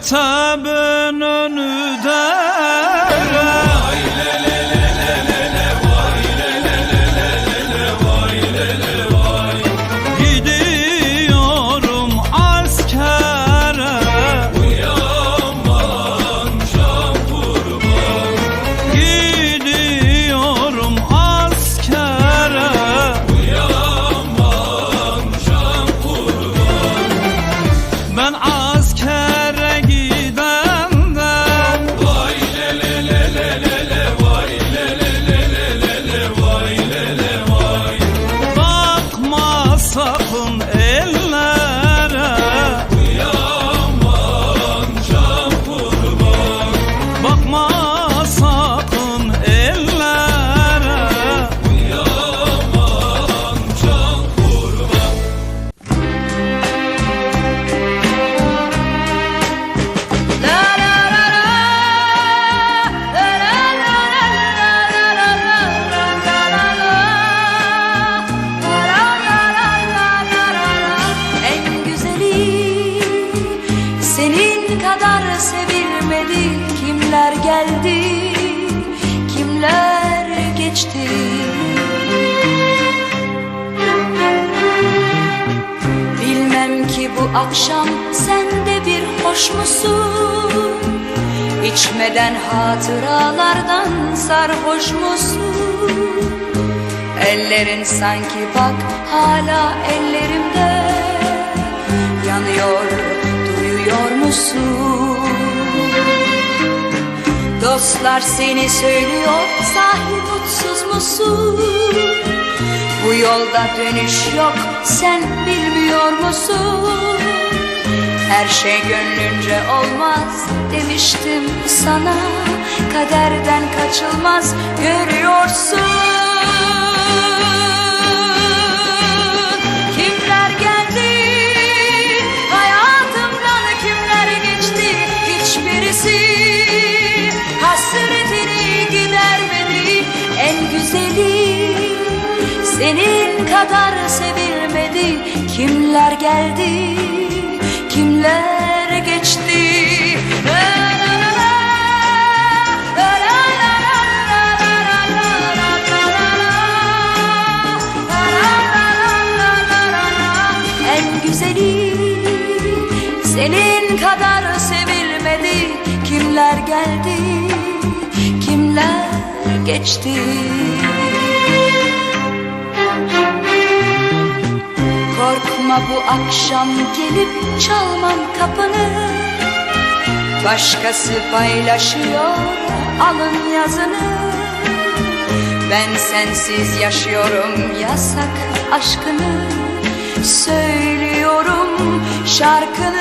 Mektebin önü dere. Gidiyorum askere. Gidiyorum askere. Ben akşam sen de bir hoş musun? İçmeden hatıralardan sarhoş musun? Ellerin sanki bak hala ellerimde. Yanıyor duyuyor musun? Dostlar seni söylüyor sahi mutsuz musun Bu yolda dönüş yok sen bilmiyor musun? Her şey gönlünce olmaz demiştim sana. Kaderden kaçılmaz görüyorsun kadar sevilmedi Kimler geldi, kimler geçti En güzeli senin kadar sevilmedi Kimler geldi, kimler geçti Korkma bu akşam gelip çalmam kapını. Başkası paylaşıyor alın yazını. Ben sensiz yaşıyorum yasak aşkını. Söylüyorum şarkını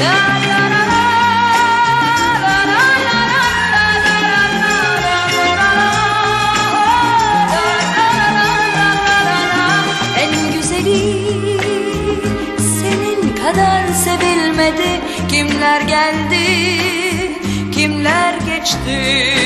la la. En güzeli senin kadar sevilmedi Kimler geldi, kimler geçti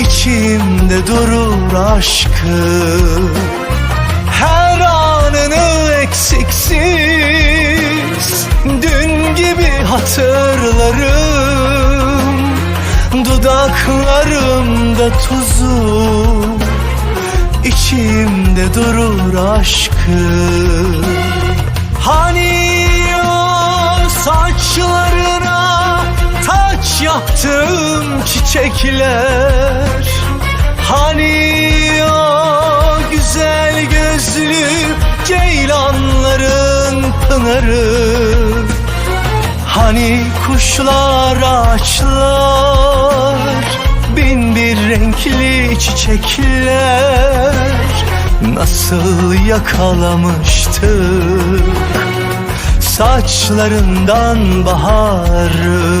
İçimde durur aşkı. Her anını eksiksiz. Dün gibi hatırlarım. Dudaklarımda tuzu. İçimde durur aşkı. Hani o saçlarına yaptım çiçekler. Hani o güzel gözlü ceylanların pınarı. Hani kuşlar ağaçlar Bin bir renkli çiçekler. Nasıl yakalamıştık Saçlarından baharı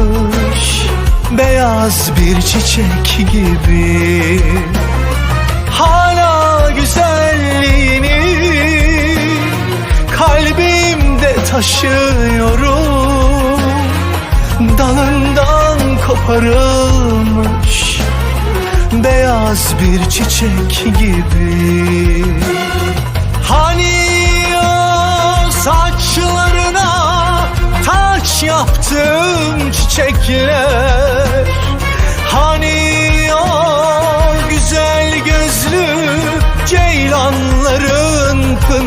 beyaz bir çiçek gibi. Hala güzelliğini kalbimde taşıyorum. Dalından koparılmış beyaz bir çiçek gibi. Hani o saçlarına taç yaptım çiçekler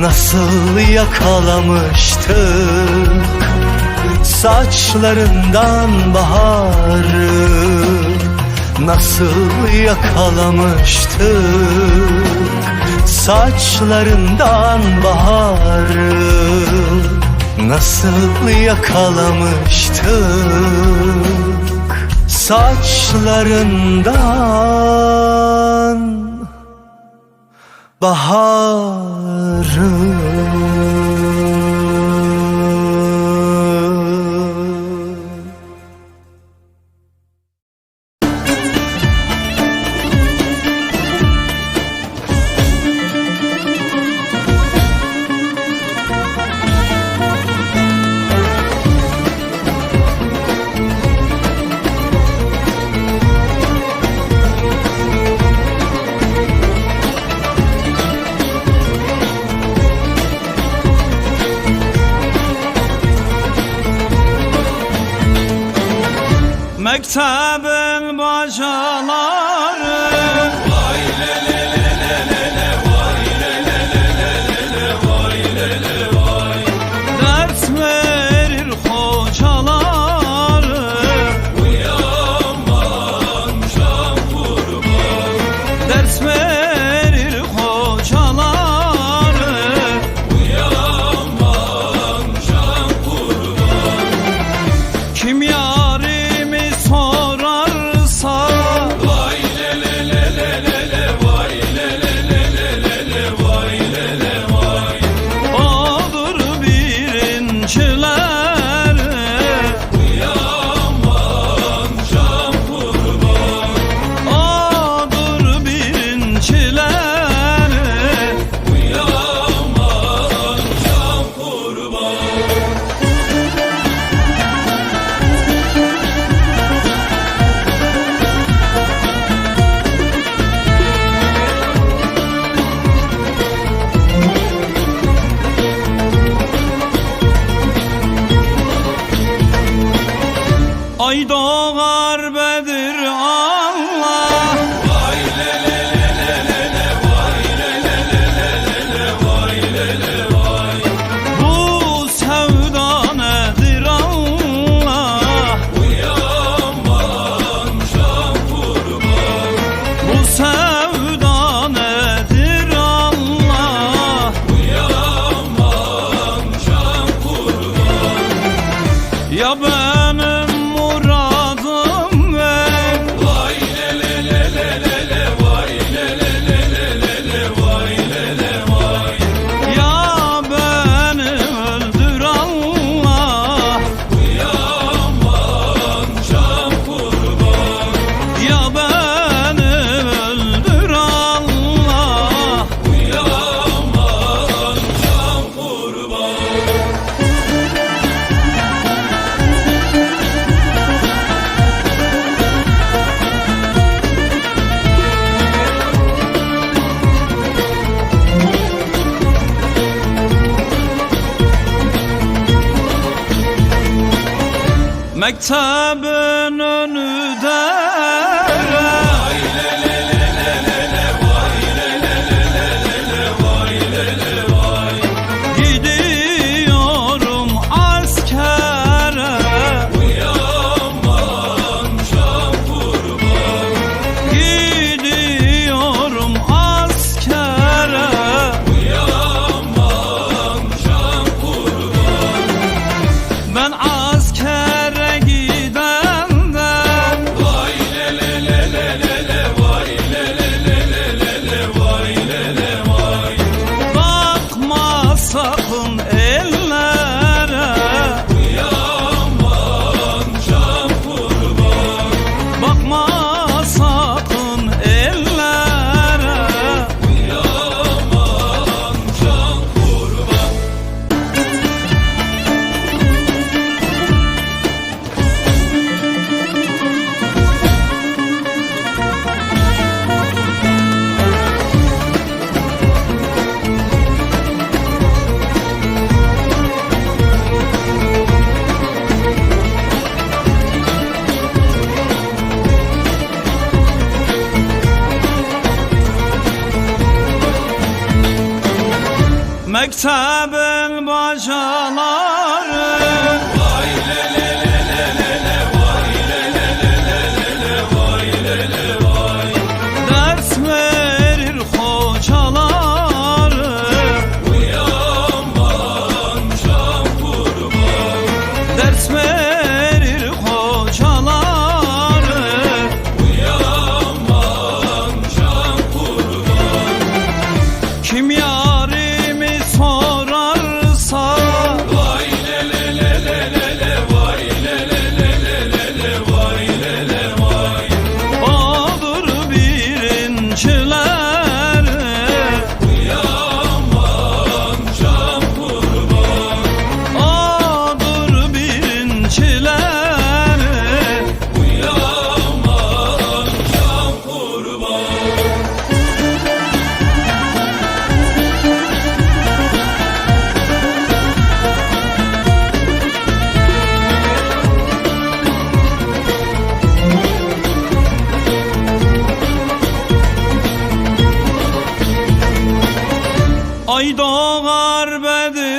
Nasıl yakalamıştık? Saçlarından baharı Nasıl yakalamıştık? Saçlarından baharı Nasıl yakalamıştık? Saçlarından baharı Mektebin önü time Ay doğar Bedir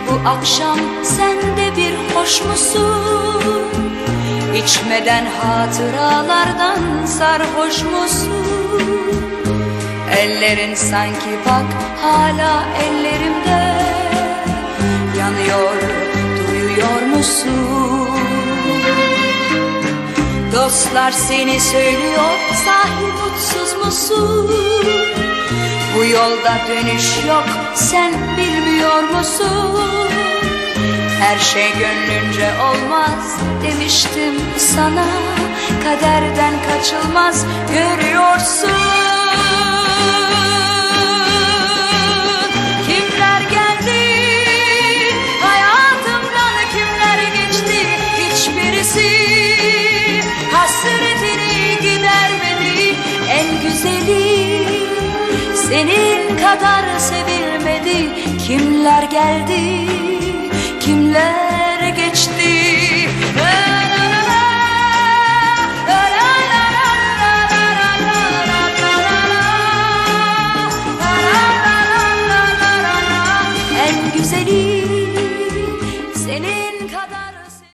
Bu akşam sen de bir hoş musun? İçmeden hatıralardan sarhoş musun? Ellerin sanki bak hala ellerimde Yanıyor duyuyor musun? Dostlar seni söylüyor sahi mutsuz musun? Bu yolda dönüş yok sen bilmiyor musun? Her şey gönlünce olmaz demiştim sana. Kaderden kaçılmaz görüyorsun. Kimler geldi? Hayatımdan kimler geçti? Hiçbirisi hasretini gidermedi. En güzeli senin kadar Kimler geldi kimler